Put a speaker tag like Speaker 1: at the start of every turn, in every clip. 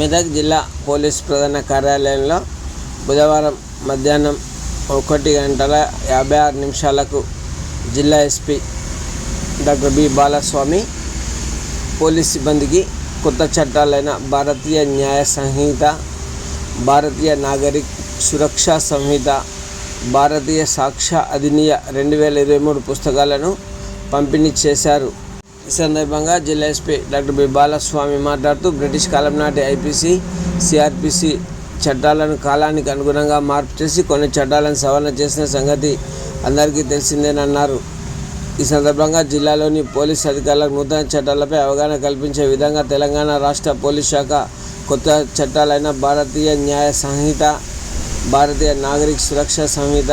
Speaker 1: మెదక్ జిల్లా పోలీస్ ప్రధాన కార్యాలయంలో బుధవారం మధ్యాహ్నం ఒకటి గంటల యాభై ఆరు నిమిషాలకు జిల్లా SP doctor B Balaswamy police సిబ్బందికి కొత్త చట్టాలైన భారతీయ న్యాయ సంహిత భారతీయ నాగరిక్ సురక్షా సంహిత భారతీయ సాక్ష్య అధినియ రెండు వేల ఇరవై మూడు పుస్తకాలను పంపిణీ చేశారు. ఈ సందర్భంగా జిల్లా ఎస్పీ డాక్టర్ బి. బాలస్వామి మాట్లాడుతూ బ్రిటిష్ కాలం నాటి ఐపీసీ సిఆర్పిసి చట్టాలను కాలానికి అనుగుణంగా మార్పు చేసి కొన్ని చట్టాలను సవరణ చేసిన సంగతి అందరికీ తెలిసిందేనన్నారు ఈ సందర్భంగా జిల్లాలోని పోలీస్ అధికారులకు నూతన చట్టాలపై అవగాహన కల్పించే విధంగా తెలంగాణ రాష్ట్ర పోలీస్ శాఖ కొత్త చట్టాలైన భారతీయ న్యాయ సంహిత భారతీయ నాగరిక సురక్ష సంహిత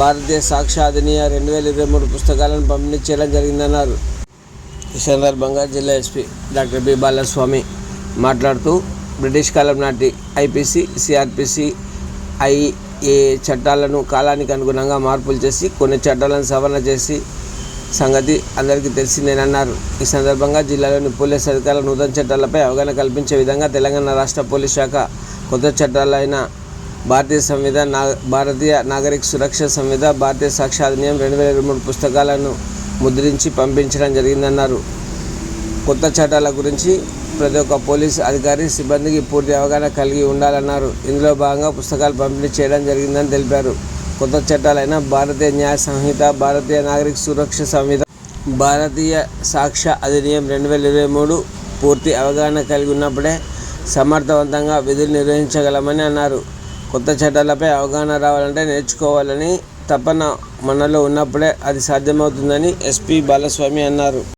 Speaker 1: భారతీయ సాక్ష్య అధినియ రెండు వేల ఇరవై మూడు పుస్తకాలను పంపిణీ చేయడం జరిగిందన్నారు. ఈ సందర్భంగా జిల్లా ఎస్పీ డాక్టర్ బి బాలస్వామి మాట్లాడుతూ బ్రిటిష్ కాలం నాటి ఐపీసీ సిఆర్పిసి ఐఏ చట్టాలను కాలానికి అనుగుణంగా మార్పులు చేసి కొన్ని చట్టాలను సవరణ చేసి సంగతి అందరికీ తెలిసిందేనన్నారు. ఈ సందర్భంగా జిల్లాలోని పోలీస్ అధికారుల నూతన చట్టాలపై అవగాహన కల్పించే విధంగా తెలంగాణ రాష్ట్ర పోలీస్ శాఖ కొత్త చట్టాలైన భారతీయ సంవిధ నా భారతీయ నాగరిక సురక్ష సంవిధ భారతీయ సాక్ష్య అధినియం రెండు వేల ఇరవై మూడు పుస్తకాలను ముద్రించి పంపించడం జరిగిందన్నారు. కొత్త చట్టాల గురించి ప్రతి ఒక్క పోలీస్ అధికారి సిబ్బందికి పూర్తి అవగాహన కలిగి ఉండాలన్నారు. ఇందులో భాగంగా పుస్తకాలు పంపిణీ చేయడం జరిగిందని తెలిపారు. కొత్త చట్టాలైన భారతీయ న్యాయ సంహిత భారతీయ నాగరిక సురక్ష సంహిత భారతీయ సాక్ష్య అధినియం రెండు వేల ఇరవై మూడు పూర్తి అవగాహన కలిగి ఉన్నప్పుడే సమర్థవంతంగా విధులు నిర్వహించగలమని అన్నారు. కొత్త చట్టాలపై అవగాహన రావాలంటే నేర్చుకోవాలని తపన మనలో ఉన్నప్పుడే అది సాధ్యమవుతుందని ఎస్పీ బాలస్వామి అన్నారు.